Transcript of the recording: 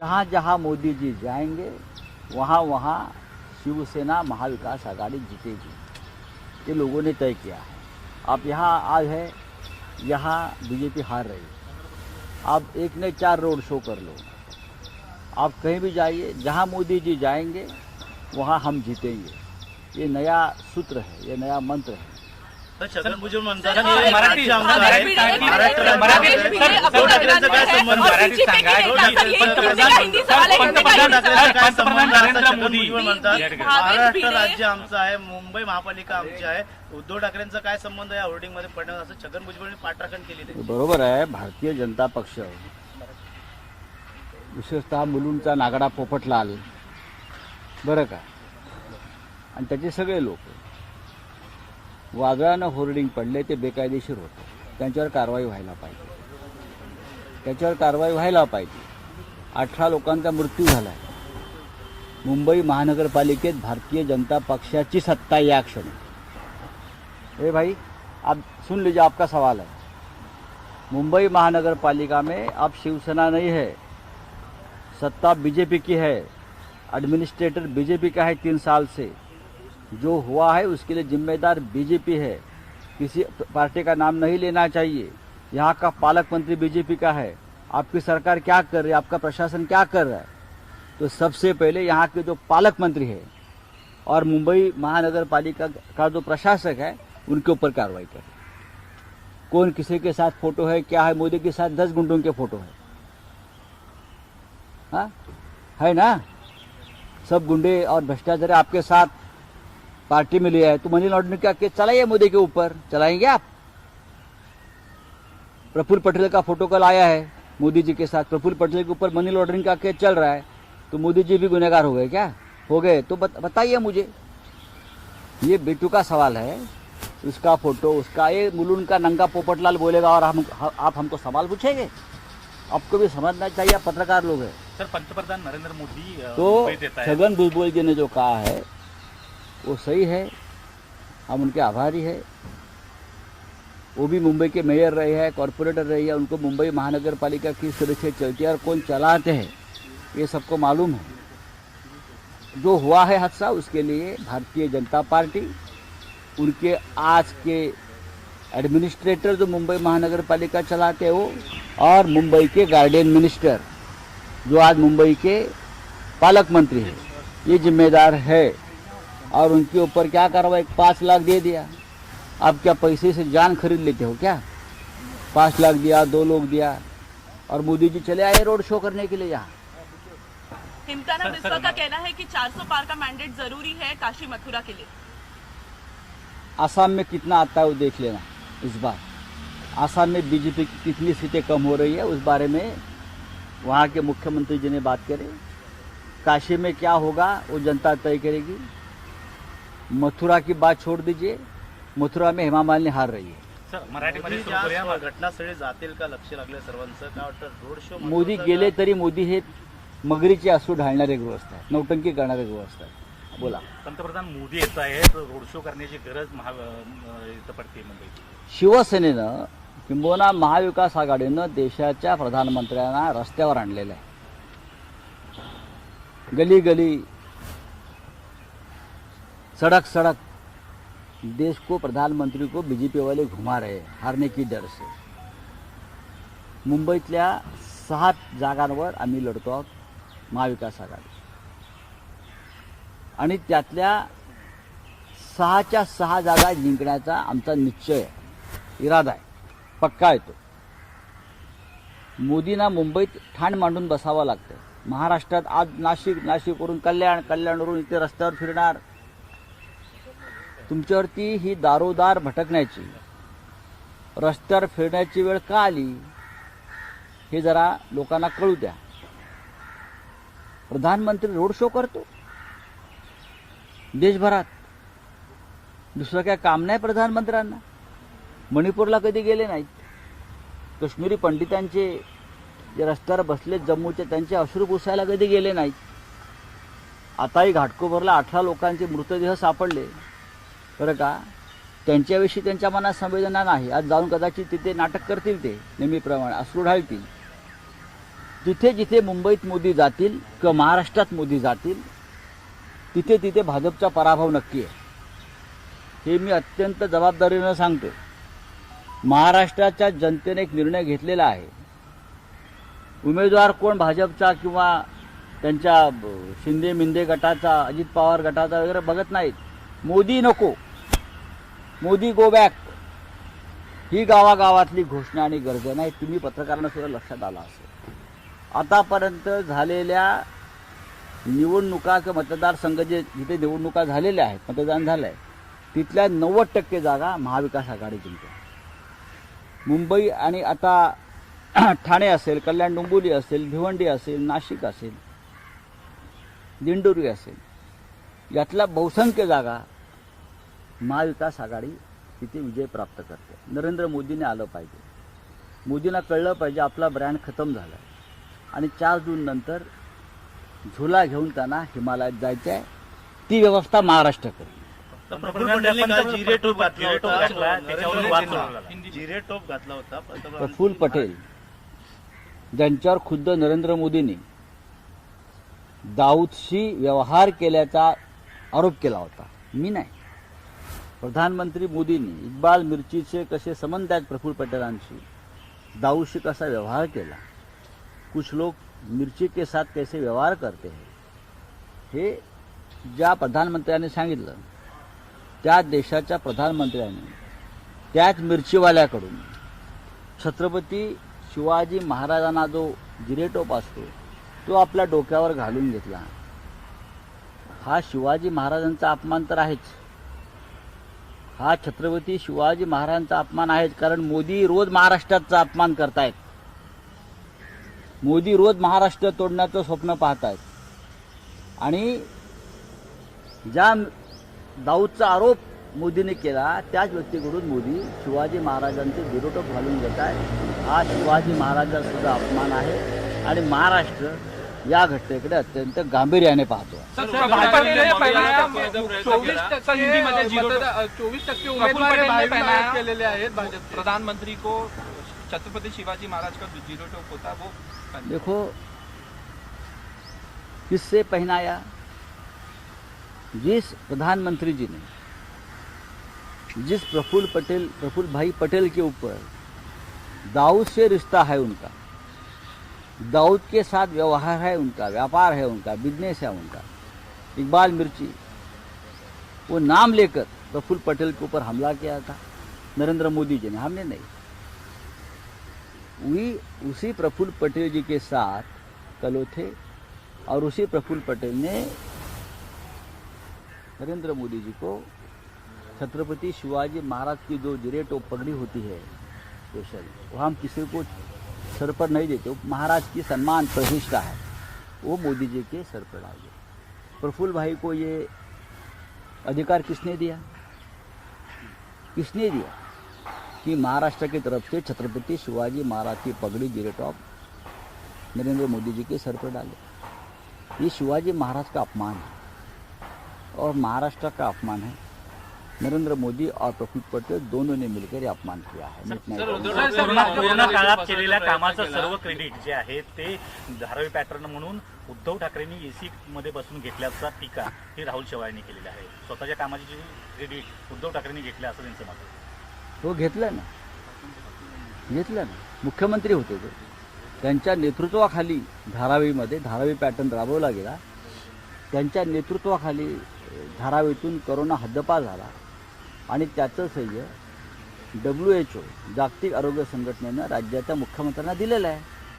जहाँ जहाँ मोदी जी जाएँगे वहाँ वहाँ शिवसेना महाविकास आघाड़ी जीतेगी। ये लोगों ने तय किया है। आप यहाँ आज है, यहाँ बीजेपी हार रही आप एक ने चार रोड शो कर लो। आप कहीं भी जाइए, जहाँ मोदी जी जाएँगे, वहाँ हम जीतेंगे। ये नया सूत्र है, ये नया मंत्र है। छगन भुजबळ म्हणतात की मराठी- आहे. महाराष्ट्र मराठी- राज्य मराठी- आमचं आहे. उद्धव ठाकरेंचं काय संबंध? आहे? मराठीत सांगा. पंतप्रधान हिंदी सवाल आहे, हिंदी पंतप्रधान सवाल आहे. ठाकरेंचं काय पंतप्रधान संबंध आहे? नरेंद्र असं छगन मोदी. भुजबळ म्हणतात महाराष्ट्र राज्य आमचं आहे. मुंबई महापालिका आमची आहे. उद्धव ठाकरेंचा काय संबंध या होर्डिंगमध्ये पडणार? असं छगन भुजबळने पाठराखण आहे बरोबर आहे. भारतीय जनता पक्ष. विशेषतः मुलुंडचा नागडा पोपटलाल. बरं का? आणि त्याचे सगळे लोक. वादळानं होर्डिंग पडले ते बेकायदेशीर होते. त्यांच्यावर कारवाई व्हायला पाहिजे. त्याच्यावर कारवाई व्हायला पाहिजे. अठरा लोकांचा मृत्यू झाला आहे मुंबई महानगरपालिकेत भारतीय जनता पक्षाची सत्ता या क्षणी. ए भाई आप सुन लीजिए आपका सवाल है। मुंबई महानगरपालिका में अब शिवसेना नहीं है सत्ता बीजेपी की है एडमिनिस्ट्रेटर बीजेपी का है तीन साल से। जो हुआ है उसके लिए जिम्मेदार बीजेपी है। किसी पार्टी का नाम नहीं लेना चाहिए। यहाँ का पालक मंत्री बीजेपी का है। आपकी सरकार क्या कर रही है? आपका प्रशासन क्या कर रहा है? तो सबसे पहले यहाँ के जो पालक मंत्री है और मुंबई महानगर पालिका का जो प्रशासक है, उनके ऊपर कार्रवाई करें। कौन किसी के साथ फ़ोटो है, क्या है? मोदी के साथ दस गुंडों के फ़ोटो है। हाँ? है ना? सब गुंडे और भ्रष्टाचार आपके साथ पार्टी में लिया है तो मनी लॉन्ड्रिंग का केस चलाइए मोदी के ऊपर। चलाएँगे आप? प्रफुल्ल पटेल का फ़ोटो कल आया है मोदी जी के साथ। प्रफुल्ल पटेल के ऊपर मनी लॉन्ड्रिंग का केस चल रहा है। तो मोदी जी भी गुनहगार हो गए क्या? हो गए। तो बत, बताइए मुझे। ये बेटू का सवाल है। उसका फ़ोटो उसका ये मुलुन का नंगा पोपटलाल बोलेगा और हम आप हमको सवाल पूछेंगे? आपको भी समझना चाहिए पत्रकार लोग हैं। सर पंतप्रधान नरेंद्र मोदी तो छगन भुजबल जी ने जो कहा है वो सही है, हम उनके आभारी है। वो भी मुंबई के मेयर रहे हैं, कॉरपोरेटर रहे हैं, उनको मुंबई महानगर पालिका किस तरह से चलती है और कौन चलाते हैं, ये सबको मालूम है। जो हुआ है हादसा, उसके लिए भारतीय जनता पार्टी, उनके आज के एडमिनिस्ट्रेटर जो मुंबई महानगर पालिका चलाते हैं वो, और मुंबई के गार्डियन मिनिस्टर, जो आज मुंबई के पालक मंत्री है, ये जिम्मेदार है। और उनके ऊपर क्या कार्रवाई? पाँच लाख दे दिया। आप क्या पैसे से जान खरीद लेते हो क्या? पाँच लाख दिया दो लोग दिया। और मोदी जी चले आए रोड शो करने के लिए यहाँ। हिमताना का कहना है कि 400 पार का मैंडेट ज़रूरी है काशी मथुरा के लिए। आसाम में कितना आता है वो देख लेना इस बार। आसाम में बीजेपी की कितनी सीटें कम हो रही है उस बारे में वहाँ के मुख्यमंत्री जी ने बात करी। काशी में क्या होगा वो जनता तय करेगी। मथुरा की बात छोड़ दीजिए। मथुरा में हेमा मालिनी हार रही है. घटनास्थळी जातील का? लक्ष लागले सर्वांचं. काय वाटतं? रोड शो मोदी गेले तरी मोदी हे मगरीचे असू ढाळणारे गृहस्थ आहेत. नौटंकी करणारे गृहस्थ आहेत. बोला. पंतप्रधान मोदी येत आहेत. रोड शो करण्याची गरज महा अ, इथं पडते शिवसेनेनं किंबहुना महाविकास आघाडीनं देशाच्या प्रधानमंत्र्यांना रस्त्यावर आणलेलं आहे. गली गली सड़क सड़क। देश को प्रधानमंत्री को बीजेपी वाले घुमा रहे हारने की डर से। मुंबईतल्या सहा जागांवर आम्ही लढतो आहोत महाविकास आघाडी। आणि त्यातल्या सहाच्या सहा जागा जिंकण्याचा आमचा निश्चय इरादा आहे पक्का येतो मोदींना मुंबईत ठाण मांडून बसावं लागतं. महाराष्ट्रात आज नाशिक नाशिकवरून कल्याण कल्याणवरून इथे रस्त्यावर फिरणार तुमच्यावरती ही दारोदार भटकण्याची रस्त्यावर फिरण्याची वेळ का आली हे जरा लोकांना कळू द्या. प्रधानमंत्री रोड शो करतो. देशभरात. दुसरं काय काम नाही प्रधानमंत्र्यांना. मणिपूरला कधी गेले नाहीत. कश्मीरी पंडितांचे जे रस्त्यावर बसले जम्मूचे त्यांचे अश्रू पुसायला कधी गेले नाहीत. आताही घाटकोपरला अठरा लोकांचे मृतदेह सापडले. बरं का? त्यांच्याविषयी त्यांच्या मनात संवेदना नाही. आज जाऊन कदाचित तिथे नाटक करतील ते नेहमीप्रमाणे अश्रू ढाळतील जिथे जिथे मुंबईत मोदी जातील किंवा महाराष्ट्रात मोदी जातील तिथे तिथे भाजपचा पराभव नक्की आहे. हे मी अत्यंत जबाबदारीनं सांगतो महाराष्ट्राच्या जनतेने एक निर्णय घेतलेला आहे. उमेदवार कोण भाजपचा किंवा त्यांच्या ब- शिंदे मिंदे गटाचा अजित पवार गटाचा वगैरे बघत नाहीत. मोदी नको. Modi go back. ही गावागावातली घोषणा आणि गर्जना आहे तुम्ही पत्रकारांना सुद्धा लक्षात आला असेल. आतापर्यंत झालेल्या निवडणुका किंवा मतदारसंघ जे जिथे निवडणुका झालेल्या आहेत मतदान झालं आहे तिथल्या नव्वद टक्के जागा महाविकास आघाडी जिंकते. मुंबई आणि आता ठाणे असेल कल्याण डोंबिवली असेल भिवंडी असेल नाशिक असेल दिंडोरी असेल यातल्या बहुसंख्य जागा महाविकास आघाडी तिथे विजय प्राप्त करते. नरेंद्र मोदीने आलं पाहिजे. मोदींना कळलं पाहिजे आपला ब्रँड खतम झाला आहे आणि चार जून नंतर झुला घेऊन त्यांना हिमालयात जायचं आहे ती व्यवस्था महाराष्ट्र करेल. प्रफुल्ल पटेल ज्यांच्यावर खुद्द नरेंद्र मोदींनी दाऊदशी व्यवहार केल्याचा आरोप केला होता. मी नाही. प्रधानमंत्री मोदींनी इक्बाल मिर्चीचे कसे संबंध आहेत प्रफुल्ल पटेलांशी दाऊशी कसा व्यवहार केला. कुछ लोग मिर्ची के साथ कैसे व्यवहार करते हैं? हे ज्या प्रधानमंत्र्यांनी सांगितलं त्या देशाच्या प्रधानमंत्र्यांनी त्याच मिरचीवाल्याकडून छत्रपती शिवाजी महाराजांना जो जिरेटोप असतो तो आपल्या डोक्यावर घालून घेतला. हा शिवाजी महाराजांचा अपमान तर आहेच. हा छत्रपती शिवाजी महाराजांचा अपमान आहेच कारण मोदी रोज महाराष्ट्राचा अपमान करतायत. मोदी रोज महाराष्ट्र तोडण्याचं स्वप्न पाहतायत. आणि ज्या दाऊदचा आरोप मोदीने केला त्याच व्यक्तीकडून मोदी शिवाजी महाराजांचे विरोधक घालून घेत आहे हा शिवाजी महाराजांचा सुद्धा अपमान आहे. आणि महाराष्ट्र या घटनेकडे अत्यंत गांभीर्याने पाहतो. चोवीस टक्के उमेदवार केलेले आहेत भाजप प्रधानमंत्री को छत्रपति शिवाजी महाराज का जो जीरो टॉप होता वो देखो किससे पहनाया? जिस प्रधानमंत्री जी ने जिस प्रफुल्ल पटेल प्रफुल्ल भाई पटेल के ऊपर दाऊद से रिश्ता है उनका। दाऊद के साथ व्यवहार है उनका, व्यापार है उनका बिज़नेस है उनका। इकबाल मिर्ची, वो नाम लेकर प्रफुल्ल पटेल के ऊपर हमला किया था, नरेंद्र मोदी जी ने, हमने नहीं। वही उसी प्रफुल्ल पटेल जी के साथ कलो थे, और उसी प्रफुल्ल पटेल ने नरेंद्र मोदी जी को छत्रपति शिवाजी महाराज की जो जिरेट जिरेटो पगड़ी होती है स्पेशल वो हम किसी को सर पर नहीं देते महाराज की सम्मान प्रतिष्ठा है। वो मोदी जी के सर पर डाल प्रफुल्ल भाई को ये अधिकार किसने दिया? किसने दिया? कि महाराष्ट्र की तरफ़ से छत्रपति शिवाजी महाराज की पगड़ी ज़ीरो टॉप नरेंद्र मोदी जी के सर पर डाले। ये शिवाजी महाराज का अपमान है। और महाराष्ट्र का अपमान है। नरेंद्र मोदी और प्रफुल्ल पटेल दोनों ने मिलकर अपमान किया है। कोरोना काळात केलेल्या कामाचं सर्व क्रेडिट जे आहे ते धारावी पॅटर्न म्हणून उद्धव ठाकरेंनी एसी मध्ये बसून घेतल्याचा टीका ही राहुल शेवाळ्यांनी केलेली आहे. स्वतःच्या कामाची जी क्रेडिट उद्धव ठाकरेंनी घेतली असं त्यांचं मत आहे. हो घेतलं ना. घेतलं ना. मुख्यमंत्री होते ते. त्यांच्या नेतृत्वाखाली धारावीमध्ये धारावी पॅटर्न राबवला गेला. त्यांच्या नेतृत्वाखाली धारावीतून करोना हद्दपार झाला. आणि त्याचं सह्य डब्ल्यू एच ओ जागतिक आरोग्य संघटनेनं राज्याच्या मुख्यमंत्र्यांना दिलेलं आहे.